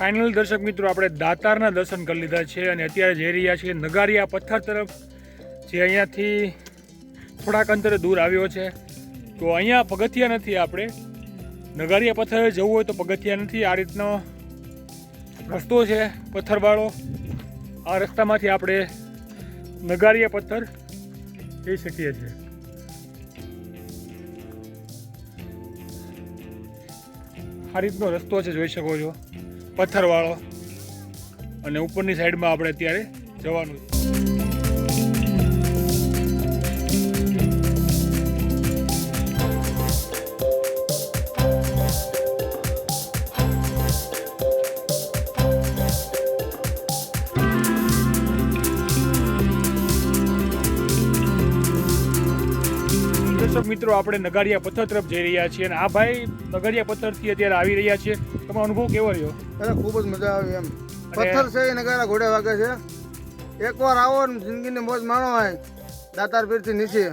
Final દર્શક મિત્રો, આપણે દાતારના દર્શન કરી લીધા છે અને અત્યારે જઈ રહ્યા છીએ નગારિયા પથ્થર તરફ, જે અહીંયાથી થોડાક અંતરે દૂર આવ્યો છે. તો અહીંયા પગથિયા નથી આપણે. નગારિયા પથ્થરે જવું હોય તો પગથિયા નથી. આ રીતનો રસ્તો છે પથ્થરવાળો. આ રસ્તામાંથી આપણે નગારિયા પથ્થર જઈ શકીએ છીએ. આ રીતનો રસ્તો છે, જોઈ શકો છો. પથ્થરવાળો. અને ઉપરની સાઈડમાં આપણે અત્યારે જવાનું છે. દર્શક મિત્રો આપણે નગારિયા પથ્થર તરફ જઈ રહ્યા છીએ અને આ ભાઈ નગારિયા પથ્થરથી અત્યારે આવી રહ્યા છીએ તમારો અનુભવ કેવો રહ્યો? અરે ખૂબ જ મજા આવી એમ. પથ્થર છે એ નગારા ઘોડે વાગે છે. એકવાર આવો ને જિંદગીની મોજ માણો હોય દાતાર પીરથી નીચે.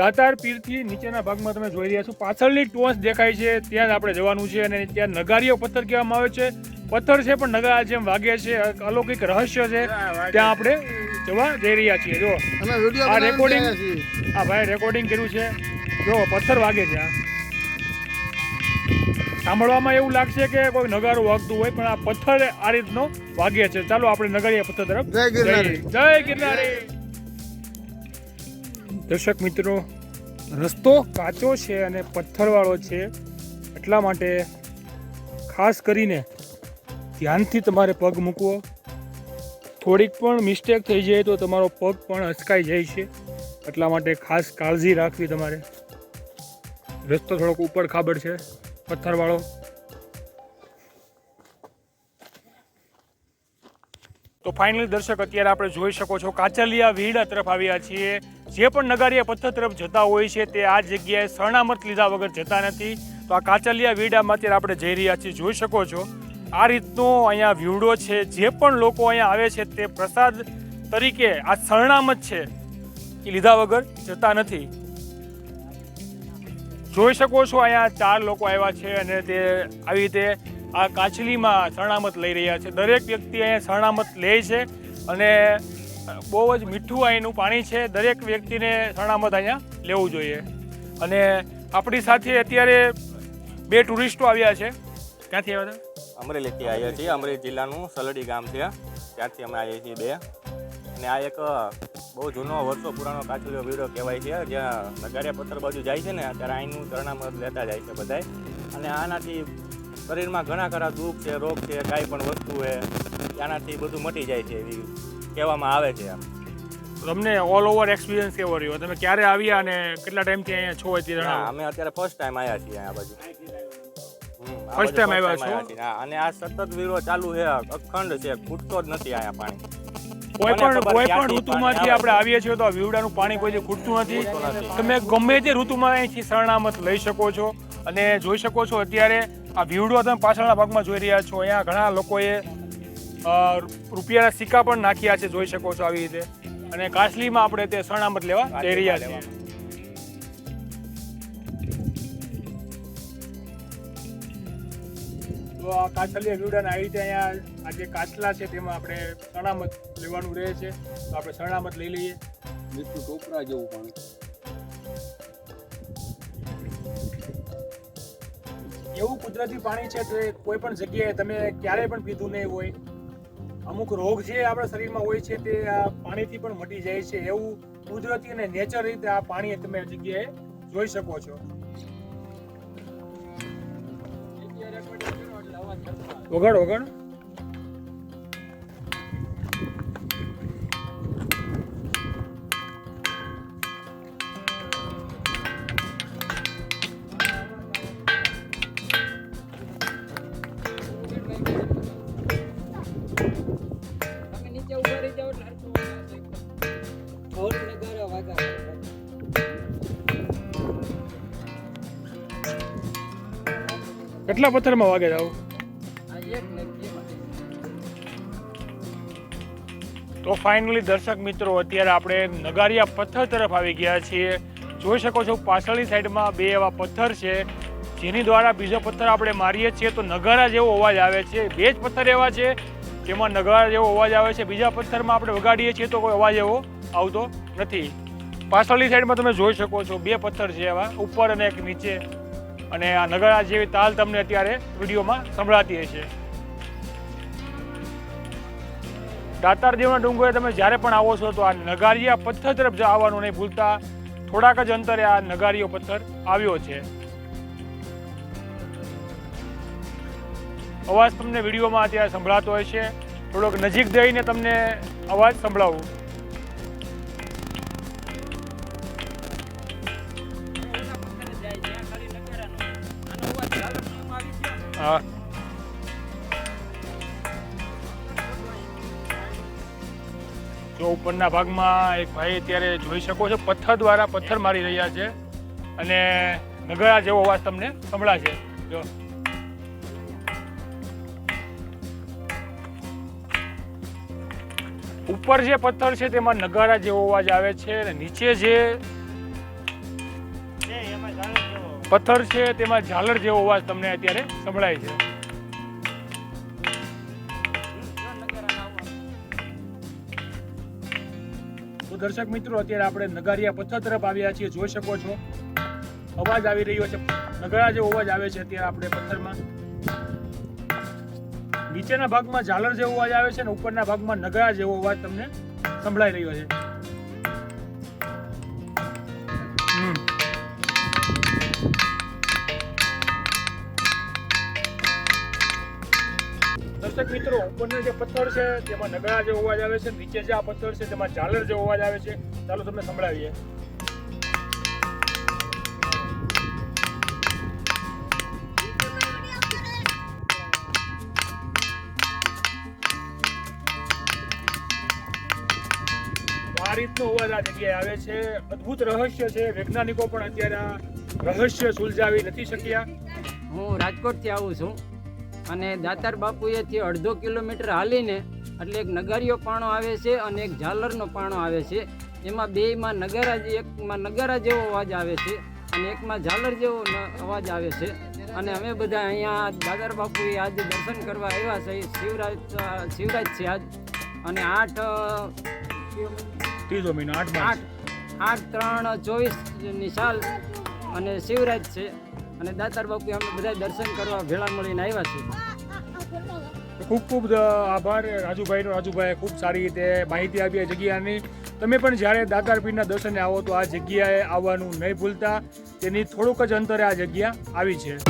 દાતાર પીરથી નીચેના ભાગમાં તમે જોઈ રહ્યા છો. પાછળની ટોચ દેખાય છે. ત્યાં જ આપણે જવાનું છે અને ત્યાં નગારીઓ પથ્થર કહેવામાં આવે છે. પથ્થર છે પણ નગારા જેમ વાગે છે. અલૌકિક રહસ્ય છે. ત્યાં આપણે જવા જઈ રહ્યા છીએ. જો આ છીએ. આ ભાઈ રેકોર્ડિંગ કર્યું છે. જો પથ્થર વાગે છે આ. સાંભળવામાં એવું લાગશે કે કોઈ નગારું વાગતું હોય પણ આ પથ્થર આ રીતનો વાગે છે. ચાલો આપણે નગારીયા પથ્થર તરફ. જય ગિરનારી. જય ગિરનારી. દર્શક મિત્રો રસ્તો કાચો છે અને પથ્થરવાળો છે. એટલા માટે ખાસ કરીને ધ્યાનથી તમારે પગ મૂકવો. થોડીક પણ મિસ્ટેક થઈ જાય તો તમારો પગ પણ અચકાઈ જાય છે. એટલા માટે ખાસ કાળજી રાખવી તમારે. રસ્તો થોડોક ઉપર ખાબડ છે, પથ્થરવાળો. તો ફાઇનલી દર્શક અત્યારે આપણે જોઈ શકો છો, કાચલિયા વીડા તરફ આવ્યા છીએ. જે પણ નગારિયા પથ્થર તરફ જતા હોય છે, તે આ જગ્યાએ શરણામત લીધા વગર જતા નથી. તો આ કાચલિયા વીડામાં અત્યારે આપણે જઈ રહ્યા છીએ, જોઈ શકો છો. આ રીતનો અહીંયા વ્યૂડો છે. જે પણ લોકો અહીંયા આવે છે, તે પ્રસાદ તરીકે આ શરણામત છે. એ લીધા વગર જતા નથી. જોઈ શકો છો, અહીંયા ચાર લોકો આવ્યા છે અને તે આવી રીતે આ કાચલીમાં શરણામત લઈ રહ્યા છે. દરેક વ્યક્તિ અહીંયા શરણામત લે છે અને બહુ જ મીઠું અહીંનું પાણી છે. દરેક વ્યક્તિને શરણામત અહીંયા લેવું જોઈએ. અને આપણી સાથે અત્યારે બે ટુરિસ્ટો આવ્યા છે. ક્યાંથી આવ્યા હતા અમરેલીથી આવ્યા છીએ. અમરેલી જિલ્લાનું સલડી ગામ છે. ત્યાંથી અમે આવીએ છીએ બે. અને આ એક બહુ જૂનો વર્ષો પુરાણો કાચલીઓ વીડો કહેવાય છે જ્યાં નગારિયા પથ્થર બાજુ જાય છે ને ત્યારે અહીંનું શરણામત લેતા જાય છે બધાય. અને આનાથી શરીરમાં ઘણા ખરા દુઃખ છે રોગ છે કાંઈ પણ વસ્તુ છે આનાથી બધું મટી જાય છે એવી કહેવામાં આવે છે આમ. તમને ઓલ ઓવર એક્સપિરિયન્સ કેવો રહ્યો? તમે ક્યારે આવ્યા અને કેટલા ટાઈમથી અહીંયા છો તે અમે અત્યારે ફર્સ્ટ ટાઈમ આવ્યા છીએ આ બાજુ. ફર્સ્ટ time આવ્યા છો? અને આ સતત વીરો ચાલુ છે અખંડ છે ખૂટતો જ નથી અહીંયા પાણી. કોઈ પણ કોઈ પણ ઋતુમાંથી આપણે આવીએ છીએ તો આ વીવડાનું પાણી કોઈ ખૂટતું નથી. તમે ગમે તે ઋતુમાં અહીંથી શરણામત લઈ શકો છો અને જોઈ શકો છો અત્યારે આ વીવડો તમે પાછળના ભાગમાં જોઈ રહ્યા છો. અહીંયા ઘણા લોકોએ રૂપિયાના સિક્કા પણ નાખ્યા છે જોઈ શકો છો આવી રીતે. અને કાસલીમાં આપણે તે શરણામત લેવા જઈ રહ્યા છીએ. કાછલિયા વીવડાના આવી રીતે અહીંયા આ જે કાચલા છે તેમાં આપણે શરણામત લેવાનું રહે છે. તો આપણે શરણામત લઈ લઈએ. મીઠું ટોપરા જેવું પાણી. એવું કુદરતી પાણી છે તે કોઈ પણ જગ્યાએ તમે ક્યારેય પણ પીધું નહીં હોય. અમુક રોગ જે આપણા શરીરમાં હોય છે તે આ પાણીથી પણ મટી જાય છે. એવું કુદરતી અને નેચર રીતે આ પાણી તમે જગ્યાએ જોઈ શકો છો. નગારા વાગા કેટલા પથ્થરમાં વાગે જાવ તો ફાઇનલી દર્શક મિત્રો, અત્યારે આપણે નગારિયા પથ્થર તરફ આવી ગયા છીએ. જોઈ શકો છો, પાછળની સાઈડમાં બે એવા પથ્થર છે, જેની દ્વારા બીજો પથ્થર આપણે મારીએ છીએ. તો નગારા જેવો અવાજ આવે છે. બે જ પથ્થર એવા છે, જેમાં નગારા જેવો અવાજ આવે છે. બીજા પથ્થરમાં આપણે વગાડીએ છીએ તો કોઈ અવાજ એવો આવતો નથી. પાછળની સાઈડમાં તમે જોઈ શકો છો, બે પથ્થર છે એવા, ઉપર અને એક નીચે. અને આ નગારા જેવી તાલ તમને અત્યારે વિડીયોમાં સંભળાતી હશે. દાતાર દેવના ડુંગરે તમે જ્યારે પણ આવો છો તો આ નગારિયા પથ્થર તરફ આવવાનું નહીં ભૂલતા. થોડાક જ અંતરે આ નગારીઓ પથ્થર આવ્યો છે. અવાજ તમને વિડીયોમાં અત્યારે સંભળાતો હશે થોડોક નજીક જઈને તમને અવાજ સંભળાવું. ઓછા જો ઉપરના ભાગમાં એક ભાઈ અત્યારે જોઈ શકો છો, પથ્થર દ્વારા પથ્થર મારી રહ્યા છે. અને નગારા જેવો અવાજ તમને સંભળાશે. જો. ઉપર જે પથ્થર છે તેમાં નગારા જેવો અવાજ આવે છે અને નીચે જે પથ્થર છે તેમાં ઝાલર જેવો અવાજ તમને અત્યારે સંભળાય છે. તો દર્શક મિત્રો, અત્યારે આપણે નગારિયા પથ્થર તરફ આવ્યા છીએ. જોઈ શકો છો. અવાજ આવી રહ્યો છે. નગારા જેવો અવાજ આવે છે અત્યારે આપણે પથ્થરમાં. નીચેના ભાગમાં ઝાલર જેવો અવાજ આવે છે અને ઉપરના ભાગમાં નગારા જેવો અવાજ તમને સંભળાઈ રહ્યો છે. દર્શક મિત્રો, ઉપરના જે પથ્થર છે, તેમાં નગરા જે અવાજ આવે છે, નીચે જે આ પથ્થર છે, તેમાં ઝાલર જે અવાજ આવે છે. ચાલો તમને સંભળાવીએ. આ રીતનો અવાજ આ જગ્યાએ આવે છે. અદ્ભુત રહસ્ય છે. વૈજ્ઞાનિકો પણ અત્યારે રહસ્ય સુલઝાવી નથી શક્યા. હું રાજકોટથી આવું છું. અને દાતાર બાપુએથી અડધો કિલોમીટર હાલીને એટલે એક નગારીઓ પાણો આવે છે અને એક ઝાલરનો પાણો આવે છે. એમાં બેયમાં નગારા એકમાં નગારા જેવો અવાજ આવે છે અને એકમાં ઝાલર જેવો અવાજ આવે છે. અને અમે બધા અહીંયા દાદાર બાપુએ આજે દર્શન કરવા આવ્યા છે. શિવરાજ શિવરાજ છે આજ. અને આઠ ત્રીજો મહિનો આઠ આઠ આઠ ત્રણ ચોવીસની સાલ અને શિવરાજ છે. અને દાતાર બાપુ અમે બધા દર્શન કરવા ભેળા મળીને આવ્યા છીએ. ખૂબ ખૂબ આભાર રાજુભાઈનો. રાજુભાઈએ ખૂબ સારી રીતે માહિતી આપી આ જગ્યાની. તમે પણ જ્યારે દાતારપીઠના દર્શને આવો તો આ જગ્યાએ આવવાનું નહીં ભૂલતા. તેની થોડુંક જ અંતરે આ જગ્યા આવી છે.